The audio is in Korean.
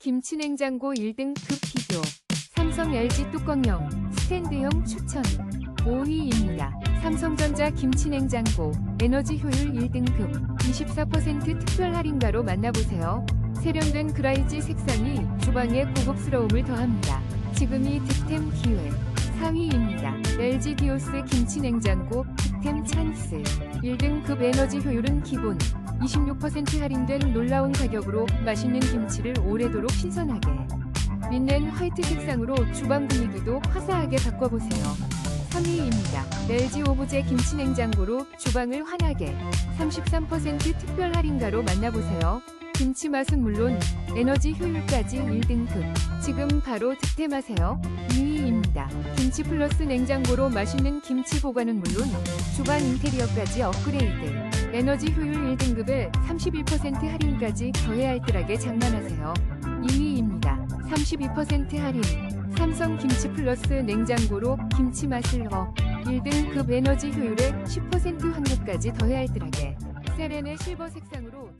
김치냉장고 1등 급 비교. 삼성 LG 뚜껑형, 스탠드형 추천. 5위입니다. 삼성전자 김치냉장고, 에너지 효율 1등급, 24% 특별 할인가로 만나보세요. 세련된 그라이지 색상이 주방에 고급스러움을 더합니다. 지금이 득템 기회. 4위입니다. LG 디오스 김치냉장고 득템 찬스. 1등급 에너지 효율은 기본. 26% 할인된 놀라운 가격으로 맛있는 김치를 오래도록 신선하게. 빛낸 화이트 색상으로 주방 분위기도 화사하게 바꿔보세요. 3위입니다. LG 오브제 김치냉장고로 주방을 환하게 33% 특별 할인가로 만나보세요. 김치 맛은 물론 에너지 효율까지 1등급. 지금 바로 득템하세요. 2위입니다. 김치 플러스 냉장고로 맛있는 김치 보관은 물론 주방 인테리어까지 업그레이드. 에너지 효율 1등급에 31% 할인까지 더해 알뜰하게 장만하세요. 2위입니다. 32% 할인. 삼성 김치 플러스 냉장고로 김치 맛을 업. 1등급 에너지 효율에 10% 환급까지 더해 알뜰하게. 세렌의 실버 색상으로